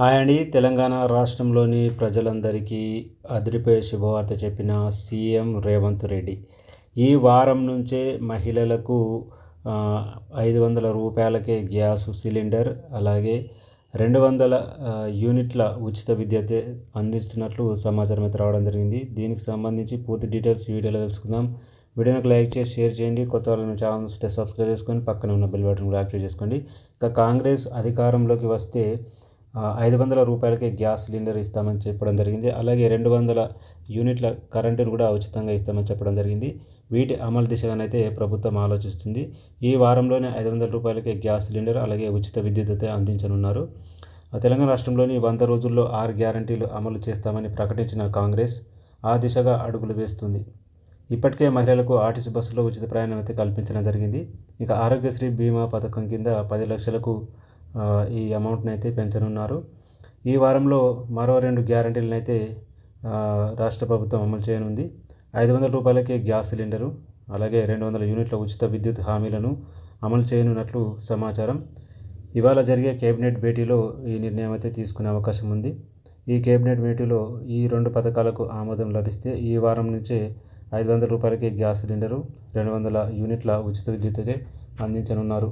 ఆయన అండి తెలంగాణ రాష్ట్రంలోని ప్రజలందరికీ అదిరిపోయే శుభవార్త చెప్పిన సీఎం రేవంత్ రెడ్డి. ఈ వారం నుంచే మహిళలకు ఐదు వందల రూపాయలకే గ్యాస్ సిలిండర్ అలాగే రెండు వందల యూనిట్ల ఉచిత విద్యత అందిస్తున్నట్లు సమాచారం అయితే రావడం జరిగింది. దీనికి సంబంధించి పూర్తి డీటెయిల్స్ వీడియోలో తెలుసుకుందాం. వీడియోకి లైక్ చేసి షేర్ చేయండి. కొత్త వాళ్ళని ఛానల్ ఉంటే సబ్స్క్రైబ్ చేసుకొని పక్కన ఉన్న బెల్ బటన్ కూడా యాక్టివేట్ చేసుకోండి. ఇక కాంగ్రెస్ అధికారంలోకి వస్తే ఐదు వందల రూపాయలకే గ్యాస్ సిలిండర్ ఇస్తామని చెప్పడం జరిగింది. అలాగే రెండు వందల యూనిట్ల కరెంటును కూడా ఉచితంగా ఇస్తామని చెప్పడం జరిగింది. వీటి అమలు దిశగానైతే ప్రభుత్వం ఆలోచిస్తుంది. ఈ వారంలోనే ఐదు వందల రూపాయలకే గ్యాస్ సిలిండర్ అలాగే ఉచిత విద్యుత్ అయితే అందించనున్నారు. తెలంగాణ రాష్ట్రంలోని వంద రోజుల్లో ఆరు గ్యారంటీలు అమలు చేస్తామని ప్రకటించిన కాంగ్రెస్ ఆ దిశగా అడుగులు వేస్తుంది. ఇప్పటికే మహిళలకు ఆర్టీసీ బస్సులో ఉచిత ప్రయాణం అయితే కల్పించడం జరిగింది. ఇక ఆరోగ్యశ్రీ బీమా పథకం కింద పది లక్షలకు ఈ అమౌంట్ని అయితే పెంచనున్నారు. ఈ వారంలో మరో రెండు గ్యారంటీలను అయితే రాష్ట్ర ప్రభుత్వం అమలు చేయనుంది. ఐదు వందల రూపాయలకే గ్యాస్ సిలిండరు అలాగే రెండు వందల యూనిట్ల ఉచిత విద్యుత్ హామీలను అమలు చేయనున్నట్లు సమాచారం. ఇవాళ జరిగే కేబినెట్ భేటీలో ఈ నిర్ణయం అయితే తీసుకునే అవకాశం ఉంది. ఈ కేబినెట్ భేటీలో ఈ రెండు పథకాలకు ఆమోదం లభిస్తే ఈ వారం నుంచే ఐదు వందల రూపాయలకి గ్యాస్ సిలిండరు రెండు వందల యూనిట్ల ఉచిత విద్యుత్ అయితే అందించనున్నారు.